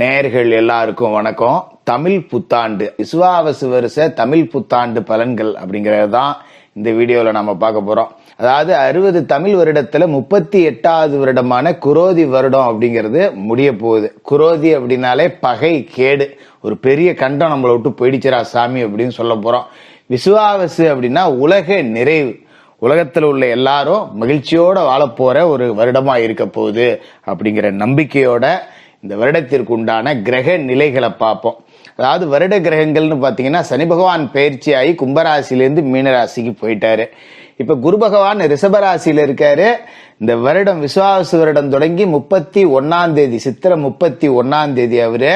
நேயர்கள் எல்லாருக்கும் வணக்கம். தமிழ் புத்தாண்டு விசுவாவசு வருஷ தமிழ் புத்தாண்டு பலன்கள் அப்படிங்கிறது தான் இந்த வீடியோவில் நம்ம பார்க்க போகிறோம் அதாவது அறுபது தமிழ் வருடத்தில் முப்பத்தி எட்டாவது வருடமான குரோதி வருடம் அப்படிங்கிறது முடிய போகுது. குரோதி அப்படின்னாலே பகை கேடு ஒரு பெரிய கண்டம் நம்மளை விட்டு போயிடுச்சுரா சாமி அப்படின்னு சொல்ல போகிறோம் விசுவாவசு அப்படின்னா உலக நிறைவு. உலகத்தில் உள்ள எல்லாரும் மகிழ்ச்சியோடு வாழப்போகிற ஒரு வருடமாக இருக்க போகுது அப்படிங்கிற நம்பிக்கையோட இந்த வருடத்திற்கு உண்டான கிரக நிலைகளை பார்ப்போம். அதாவது வருட கிரகங்கள்னு பார்த்தீங்கன்னா சனி பகவான் பயிற்சி ஆகி கும்பராசிலேருந்து மீனராசிக்கு போயிட்டாரு. இப்போ குரு பகவான் ரிஷபராசியில் இருக்காரு. இந்த வருடம் விசுவாச வருடம் தொடங்கி முப்பத்தி ஒன்னாம் தேதி சித்திரை முப்பத்தி ஒன்னாம் தேதி அவரு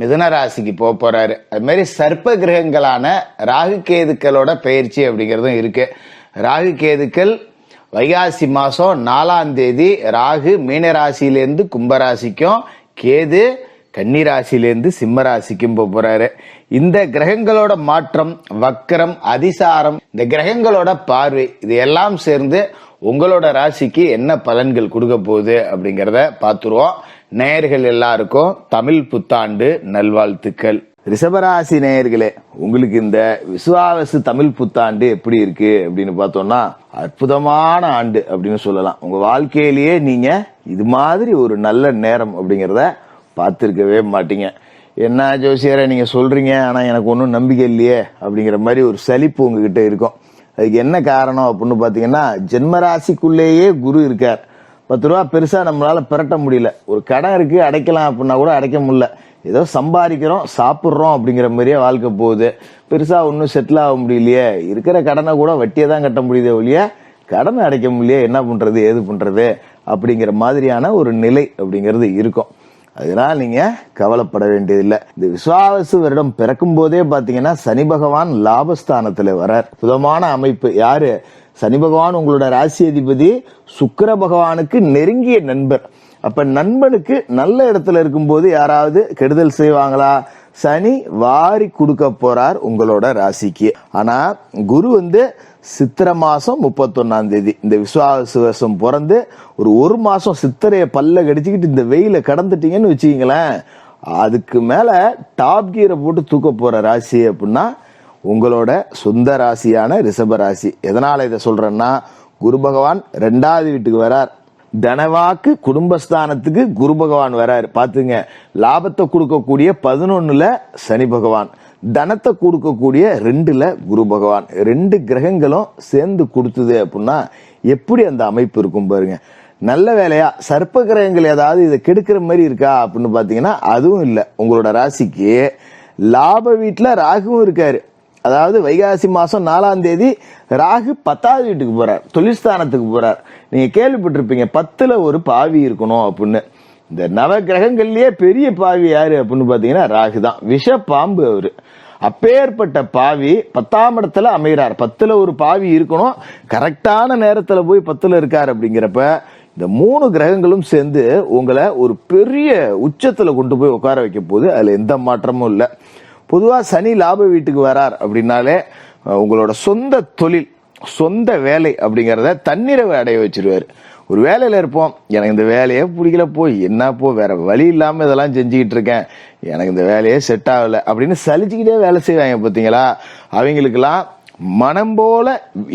மிதுன ராசிக்கு போக போறாரு. அது மாதிரி சர்ப்ப கிரகங்களான ராகு கேதுக்களோட பயிற்சி அப்படிங்கிறதும் இருக்கு. ராகு கேதுக்கள் வைகாசி மாதம் நாலாம் தேதி ராகு மீனராசியிலேருந்து கும்பராசிக்கும் கேது கன்னிராசிலேருந்து சிம்ம ராசிக்கும் போக இந்த கிரகங்களோட மாற்றம் வக்கரம் அதிசாரம் இந்த கிரகங்களோட பார்வை இது எல்லாம் சேர்ந்து உங்களோட ராசிக்கு என்ன பலன்கள் கொடுக்க போகுது அப்படிங்கிறத பார்த்துருவோம். நேயர்கள் எல்லாருக்கும் தமிழ் புத்தாண்டு நல்வாழ்த்துக்கள். ரிஷபராசி நேயர்களே உங்களுக்கு இந்த விசுவாவசு தமிழ் புத்தாண்டு எப்படி இருக்கு அப்படின்னு பார்த்தோம்னா அற்புதமான ஆண்டு அப்படின்னு சொல்லலாம். உங்க வாழ்க்கையிலேயே நீங்க இது மாதிரி ஒரு நல்ல நேரம் அப்படிங்கிறத பார்த்துருக்கவே மாட்டீங்க. என்ன ஜோசியரை நீங்க சொல்றீங்க ஆனா எனக்கு ஒன்றும் நம்பிக்கை இல்லையே அப்படிங்கிற மாதிரி ஒரு சலிப்பு உங்ககிட்ட இருக்கும். அதுக்கு என்ன காரணம் அப்படின்னு பார்த்தீங்கன்னா ஜென்மராசிக்குள்ளேயே குரு இருக்கார். பத்து ரூபா பெருசா நம்மளால பிரட்ட முடியல. ஒரு கடன் இருக்கு அடைக்கலாம் அப்படின்னா கூட அடைக்க முடியல. ஏதோ சம்பாதிக்கிறோம் சாப்பிட்றோம் அப்படிங்கிற மாதிரியே வாழ்க்கை போகுது. பெருசா ஒன்றும் செட்டில் ஆக முடியலையே. இருக்கிற கடனை கூட வட்டியை தான் கட்ட முடியுதே ஒழிய கடனை அடைக்க முடியலையே. என்ன பண்ணுறது ஏது பண்ணுறது அப்படிங்கிற மாதிரியான ஒரு நிலை அப்படிங்கிறது இருக்கும். அதனால் நீங்கள் கவலைப்பட வேண்டியதில்லை. இந்த விஸ்வாவசு வருடம் பிறக்கும் போதே பார்த்தீங்கன்னா சனி பகவான் லாபஸ்தானத்தில் வரார் புதமான அமைப்பு யாரு? சனி பகவான் உங்களோட ராசி அதிபதி சுக்கர பகவானுக்கு நெருங்கிய நண்பர். அப்ப நண்பனுக்கு நல்ல இடத்துல இருக்கும்போது யாராவது கெடுதல் செய்வாங்களா? சனி வாரி கொடுக்க போறார் உங்களோட ராசிக்கு. ஆனா குரு வந்து சித்திர மாசம் முப்பத்தொன்னாம் தேதி. இந்த விசுவாச வருஷம் பிறந்து ஒரு ஒரு மாசம் சித்திரைய பல்ல கடிச்சுக்கிட்டு இந்த வெயில கடந்துட்டீங்கன்னு வச்சுக்கீங்களேன். அதுக்கு மேல டாப் கீரை போட்டு தூக்க போற ராசி அப்படின்னா உங்களோட சொந்த ராசியான ரிஷப ராசி. எதனால இதை சொல்றேன்னா குரு பகவான் ரெண்டாவது வீட்டுக்கு வரார். தனவாக்கு குடும்பஸ்தானத்துக்கு குரு பகவான் வராரு. பாத்துங்க லாபத்தை கொடுக்கக்கூடிய பதினொன்னுல சனி பகவான் தனத்தை கொடுக்கக்கூடிய ரெண்டுல குரு பகவான். ரெண்டு கிரகங்களும் சேர்ந்து கொடுத்தது அப்படின்னா எப்படி அந்த அமைப்பு இருக்கும் பாருங்க. நல்ல வேலையா சர்ப்ப கிரகங்கள் ஏதாவது இதை கெடுக்கிற மாதிரி இருக்கா அப்படின்னு பாத்தீங்கன்னா அதுவும் இல்லை. உங்களோட ராசிக்கு லாப வீட்டில் ராகுவும் இருக்காரு. அதாவது வைகாசி மாதம் நாலாம் தேதி ராகு பத்தாவது வீட்டுக்கு போகிறார் தொழில்ஸ்தானத்துக்கு போகிறார் நீங்கள் கேள்விப்பட்டிருப்பீங்க பத்தில் ஒரு பாவி இருக்கணும் அப்படின்னு. இந்த நவ கிரகங்கள்லயே பெரிய பாவி யாரு அப்படின்னு பார்த்தீங்கன்னா ராகு தான் விஷ பாம்பு அவர். அப்பேற்பட்ட பாவி பத்தாம் இடத்துல அமைகிறார். பத்தில் ஒரு பாவி இருக்கணும். கரெக்டான நேரத்தில் போய் பத்தில் இருக்கார் அப்படிங்கிறப்ப இந்த மூணு கிரகங்களும் சேர்ந்து உங்களை ஒரு பெரிய உச்சத்தில் கொண்டு போய் உட்கார வைக்க போகுது. அதில் எந்த மாற்றமும் இல்லை. பொதுவாக சனி லாப வீட்டுக்கு வரார் அப்படின்னாலே உங்களோட சொந்த தொழில் சொந்த வேலை அப்படிங்கிறத தன்னிறைவு அடைய வச்சிருவார். ஒரு வேலையில் இருப்போம் எனக்கு இந்த வேலையே பிடிக்கல போய் என்ன போ வேற வழி இல்லாமல் இதெல்லாம் செஞ்சுக்கிட்டு இருக்கேன் எனக்கு இந்த வேலையே செட் ஆகல அப்படின்னு சலிச்சுக்கிட்டே வேலை செய்வாங்க பார்த்தீங்களா அவங்களுக்கெல்லாம் மனம் போல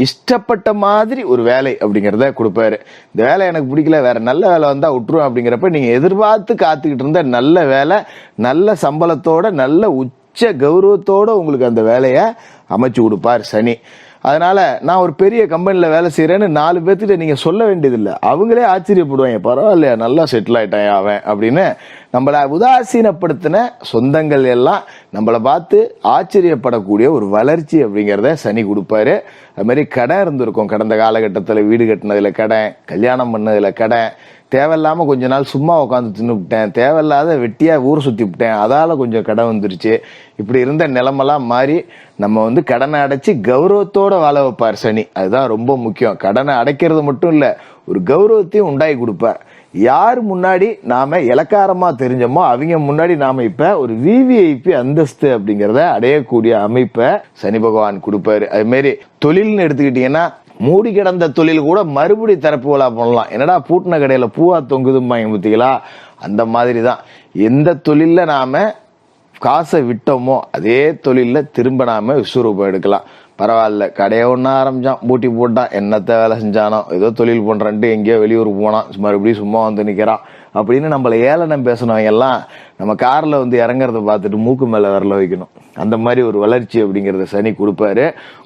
இஷ்டப்பட்ட மாதிரி ஒரு வேலை அப்படிங்கிறத கொடுப்பாரு. இந்த வேலை எனக்கு பிடிக்கல வேற நல்ல வேலை வந்தா விட்டுரும் அப்படிங்கிறப்ப நீங்க எதிர்பார்த்து காத்துக்கிட்டு இருந்த நல்ல வேலை நல்ல சம்பளத்தோட நல்ல உச்ச கௌரவத்தோட உங்களுக்கு அந்த வேலையை அமைச்சு கொடுப்பார் சனி. அதனால நான் ஒரு பெரிய கம்பெனியில் வேலை செய்கிறேன்னு நாலு பேர்த்துட்டு நீங்கள் சொல்ல வேண்டியதில்லை. அவங்களே ஆச்சரியப்படுவாங்க பரவாயில்லையா நல்லா செட்டில் ஆகிட்டான் அவன்? அப்படின்னு நம்மளை உதாசீனப்படுத்தின சொந்தங்கள் எல்லாம் நம்மளை பார்த்து ஆச்சரியப்படக்கூடிய ஒரு வளர்ச்சி அப்படிங்கிறத சனி கொடுப்பாரு. அதுமாரி கடை கடன் இருந்திருக்கும். கடந்த காலகட்டத்தில் வீடு கட்டினதில் கடன் கல்யாணம் பண்ணதில் கடன் தேவையில்லாமல் கொஞ்ச நாள் சும்மா உட்காந்து தின்னுவிட்டேன் தேவையில்லாத வெட்டியாக ஊர் சுத்தி விட்டேன் கொஞ்சம் கடன் வந்துருச்சு. இப்படி இருந்த நிலமெல்லாம் மாறி நம்ம வந்து கடனை அடைச்சி கௌரவத்தோடு வாழ வைப்பார் சனி. அதுதான் ரொம்ப முக்கியம். கடனை அடைக்கிறது மட்டும் இல்லை ஒரு கௌரவத்தையும் உண்டாகி கொடுப்பார். யார் முன்னாடி நாம் இலக்காரமாக தெரிஞ்சோமோ அவங்க முன்னாடி நாம் இப்போ ஒரு விவிஐபி அந்தஸ்து அப்படிங்கிறத அடையக்கூடிய அமைப்பை சனி பகவான் கொடுப்பாரு. அதுமாரி தொழில்னு எடுத்துக்கிட்டிங்கன்னா மூடி கிடந்த தொழில் கூட மறுபடி திறப்பு விழா பண்ணலாம். என்னடா பூட்டின கடையில பூவா தொங்குதும்பாங்க பார்த்தீங்களா அந்த மாதிரி தான் எந்த தொழிலில் நாம காசை விட்டோமோ அதே தொழிலில் திரும்ப நாம விஸ்வரூபம் எடுக்கலாம். பரவாயில்ல கடையை ஒன்றா ஆரம்பிச்சான் பூட்டி போட்டான் என்னத்த வேலை செஞ்சானோ ஏதோ தொழில் பண்ணுறான்ட்டு எங்கேயோ வெளியூர் போனான் மறுபடியும் சும்மா வந்து நிற்கிறான் அப்படின்னு நம்மளை ஏளனம் பேசினவங்க எல்லாம் நம்ம காரில் வந்து இறங்குறத பார்த்துட்டு மூக்கு மேலே விரல வைக்கணும். அந்த மாதிரி ஒரு வளர்ச்சி அப்படிங்கிறத சனி கொடுப்பாரு.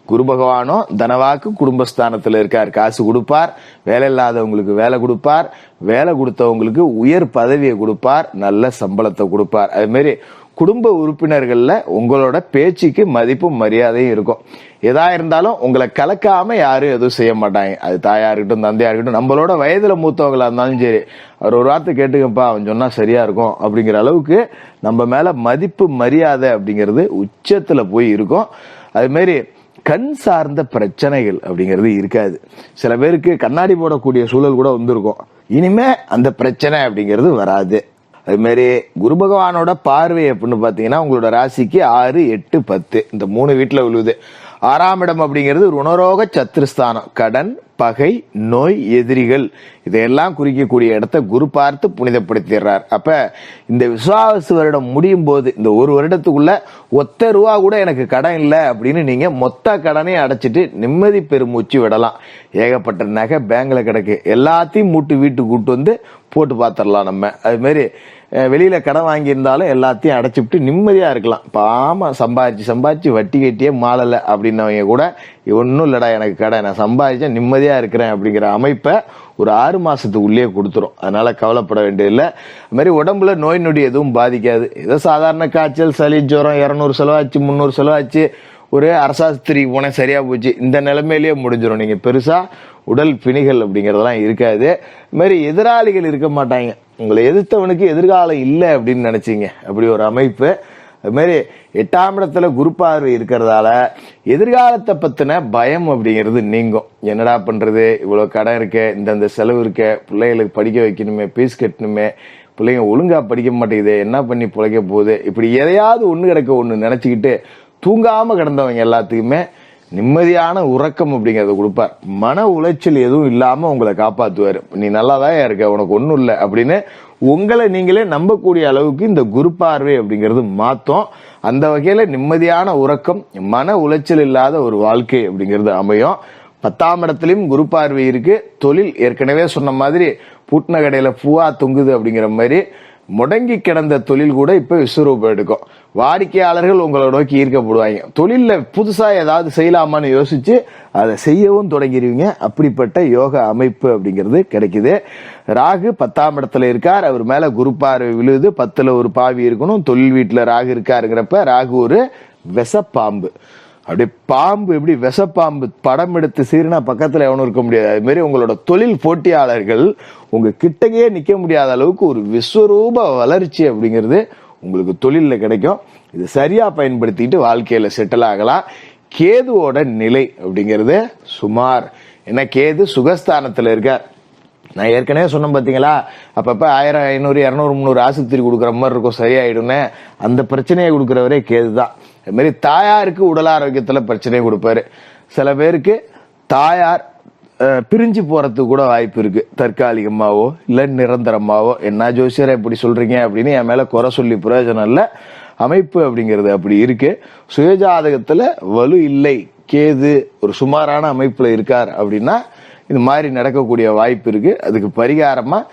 குரு பகவானும் தனவாக்கு குடும்பஸ்தானத்தில் இருக்கார். காசு கொடுப்பார் வேலை இல்லாதவங்களுக்கு வேலை கொடுப்பார் வேலை கொடுத்தவங்களுக்கு உயர் பதவியை கொடுப்பார் நல்ல சம்பளத்தை கொடுப்பார். அதுமாரி குடும்ப உறுப்பினர்களில் உங்களோட பேச்சுக்கு மதிப்பும் மரியாதையும் இருக்கும். எதா இருந்தாலும் உங்களை கலக்காம யாரும் எதுவும் செய்ய மாட்டாங்க. அது தாயா இருக்கட்டும் தந்தையா இருக்கட்டும் நம்மளோட வயதுல மூத்தவங்களா இருந்தாலும் சரி அவர் ஒரு வார்த்தை கேட்டுக்கப்பா அவன் சொன்னா சரியா இருக்கும் அப்படிங்கிற அளவுக்கு நம்ம மேல மதிப்பு மரியாதை அப்படிங்கிறது உச்சத்துல போய் இருக்கும். அது கண் சார்ந்த பிரச்சனைகள் அப்படிங்கிறது இருக்காது. சில பேருக்கு கண்ணாடி போடக்கூடிய சூழல் கூட வந்திருக்கும். இனிமே அந்த பிரச்சனை அப்படிங்கிறது வராது. அது மாதிரி குரு பகவானோட பார்வை அப்படின்னு பார்த்தீங்கன்னா உங்களோட ராசிக்கு ஆறு எட்டு பத்து. இந்த மூணு வீட்டில் விழுவுது ஆறாம் இடம் அப்படிங்கிறது உணரோக சத்துருஸ்தானம் கடன் பகை நோய் எதிரிகள். இதையெல்லாம் குறிக்கக்கூடிய இடத்த குரு பார்த்து புனிதப்படுத்திடுறார். அப்ப இந்த விசுவாச வருடம் முடியும் போது இந்த ஒரு வருடத்துக்குள்ள ஒத்த ரூபா கூட எனக்கு கடன் இல்லை அப்படின்னு நீங்க மொத்த கடனையும் அடைச்சிட்டு நிம்மதி பெருமூச்சு விடலாம். ஏகப்பட்ட நகை பேங்க்ல கிடக்கு. எல்லாத்தையும் மூட்டு வீட்டுக்கு கூட்டு வந்து போட்டு பார்த்துடலாம் நம்ம. அது மாதிரி வெளியில கடன் வாங்கியிருந்தாலும் எல்லாத்தையும் அடைச்சிவிட்டு நிம்மதியா இருக்கலாம். பாமா சம்பாதிச்சு சம்பாதிச்சு வட்டி கட்டியே மாளல அப்படின்னவங்க கூட ஒன்றும் இல்லடா எனக்கு கடை நான் சம்பாதிச்சேன் நிம்மதியா இருக்கிறேன் அப்படிங்கிற அமைப்பை ஒரு ஆறு மாதத்துக்குள்ளேயே கொடுத்துரும். அதனால் கவலைப்பட வேண்டியதில்லை. அது மாதிரி உடம்புல நோய் நொடி எதுவும் பாதிக்காது. ஏதோ சாதாரண காய்ச்சல் சளி ஜுரம் இரநூறு செலவாச்சு முந்நூறு செலவாச்சு ஒரு அரசாஸ்திரி போனேன் சரியா போச்சு. இந்த நிலைமையிலேயே முடிஞ்சிடும் நீங்க பெருசா உடல் பிணிகள் அப்படிங்கறதெல்லாம் இருக்காது. மாரி எதிராளிகள் இருக்க மாட்டாங்க. உங்களை எதிர்த்தவனுக்கு எதிர்காலம் இல்லை அப்படின்னு நினைச்சீங்க. அப்படி ஒரு அமைப்பு. அதுமாரி எட்டாம் இடத்துல குரு பார்வை இருக்கிறதால எதிர்காலத்தை பற்றின பயம் அப்படிங்கிறது நீங்கும். என்னடா பண்ணுறது இவ்வளோ கடன் இருக்க இந்தந்த செலவு இருக்க பிள்ளைகளுக்கு படிக்க வைக்கணுமே ஃபீஸ் கட்டணுமே பிள்ளைங்க ஒழுங்காக படிக்க மாட்டேங்குது என்ன பண்ணி பிழைக்க போகுது? இப்படி எதையாவது ஒன்று கிடக்க ஒன்று நினச்சிக்கிட்டு தூங்காமல் கிடந்தவங்க எல்லாத்துக்குமே நிம்மதியான உறக்கம் அப்படிங்கிறத கொடுப்பார். மன உளைச்சல் எதுவும் இல்லாமல் உங்களை காப்பாற்றுவார் நீ நல்லா தான் இருக்க உனக்கு ஒன்றும் இல்லை அப்படின்னு உங்களை நீங்களே நம்பக்கூடிய அளவுக்கு இந்த குரு பார்வை அப்படிங்கிறது மாற்றும் அந்த வகையில் நிம்மதியான உறக்கம் மன உளைச்சல் இல்லாத ஒரு வாழ்க்கை அப்படிங்கிறது அமையும். பத்தாம் இடத்துலையும் குரு பார்வை இருக்குது தொழில் ஏற்கனவே சொன்ன மாதிரி பூட்டின கடையில் பூவா தொங்குது அப்படிங்கிற மாதிரி முடங்கி கிடந்த தொழில் கூட இப்ப விஸ்வரூபம் எடுக்கும். வாடிக்கையாளர்கள் உங்களை நோக்கி ஈர்க்கப்படுவாங்க. தொழிலில் புதுசா ஏதாவது செய்யலாமான்னு யோசிச்சு அதை செய்யவும் தொடங்கிடுவீங்க. அப்படிப்பட்ட யோக அமைப்பு அப்படிங்கிறது கிடைக்குது. ராகு பத்தாம் இடத்துல இருக்கார். அவர் மேல குரு பார்வை விழுது. பத்துல ஒரு பாவி இருக்கணும். தொழில் வீட்டுல ராகு இருக்காருங்கிறப்ப ராகு ஒரு விஷப்பாம்பு. அப்படியே பாம்பு எப்படி விஷப்பாம்பு படம் எடுத்து சீரினா பக்கத்தில் எவனும் இருக்க முடியாது. அது மாதிரி உங்களோட தொழில் போட்டியாளர்கள் உங்கள் கிட்டக்கையே நிற்க முடியாத அளவுக்கு ஒரு விஸ்வரூப வளர்ச்சி அப்படிங்கிறது உங்களுக்கு தொழிலில் கிடைக்கும். இது சரியாக பயன்படுத்திட்டு வாழ்க்கையில் செட்டில் ஆகலாம். கேதுவோட நிலை அப்படிங்கிறது சுமார். என்ன கேது சுகஸ்தானத்தில் இருக்கார் நான் ஏற்கனவே சொன்னேன் பார்த்தீங்களா அப்பப்போ ஆயிரம் ஐநூறு இரநூறு முந்நூறு ஆஸ்பத்திரி கொடுக்குற மாதிரி இருக்கும் சரியாயிடும்னு. அந்த பிரச்சனையை கொடுக்குறவரே கேது தான் அது மாதிரி தாயாருக்கு உடல் ஆரோக்கியத்தில் பிரச்சனையை கொடுப்பாரு. சில பேருக்கு தாயார் பிரிஞ்சு போகிறதுக்கு கூட வாய்ப்பு இருக்கு. தற்காலிகமாகவோ இல்லை நிரந்தரமாகவோ என்ன ஜோசியரை இப்படி சொல்கிறீங்க அப்படின்னு என் மேலே குறை சொல்லி பிரயோஜனம் இல்லை. அமைப்பு அப்படிங்கிறது அப்படி இருக்கு. சுயஜாதகத்தில் வலு இல்லை. கேது ஒரு சுமாரான அமைப்பில் இருக்கார் அப்படின்னா இது மாதிரி நடக்கக்கூடிய வாய்ப்பு இருக்கு. அதுக்கு பரிகாரமாக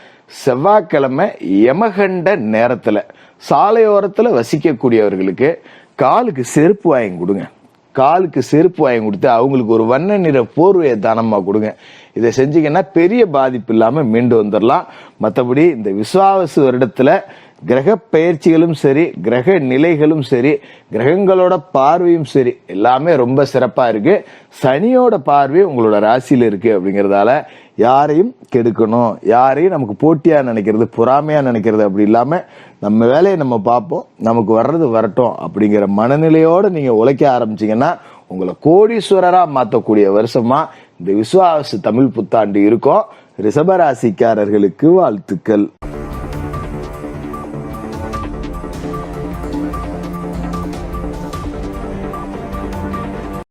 செவ்வாய்க்கிழமை யமகண்ட நேரத்தில் சாலையோரத்தில் வசிக்கக்கூடியவர்களுக்கு காலுக்கு செருப்பு வாங்கி கொடுங்க. காலுக்கு செருப்பு வாங்கி கொடுத்து அவங்களுக்கு ஒரு வண்ண நிற போர்வையை தானமாக கொடுங்க. இதை செஞ்சீங்கன்னா பெரிய பாதிப்பு இல்லாமல் மீண்டு வந்துடலாம் மற்றபடி இந்த விசுவாவசு வருடத்தில் கிரக பயிற்சிகளும் சரி கிரக நிலைகளும் சரி கிரகங்களோட பார்வையும் சரி எல்லாமே ரொம்ப சிறப்பாக இருக்குது சனியோட பார்வை உங்களோட ராசியில் இருக்குது அப்படிங்கிறதால யாரையும் கெடுக்கணும். யாரையும் நமக்கு போட்டியாக நினைக்கிறது பொறாமையாக நினைக்கிறது அப்படி இல்லாமல் நம்ம வேலையை நம்ம பார்ப்போம். நமக்கு வர்றது வரட்டும் அப்படிங்கிற மனநிலையோடு நீங்கள் உழைக்க ஆரம்பிச்சீங்கன்னா உங்களை கோடீஸ்வரராக மாற்றக்கூடிய வருஷமாக இந்த விசுவாச தமிழ் புத்தாண்டு இருக்கும். ரிஷபராசிக்காரர்களுக்கு வாழ்த்துக்கள்.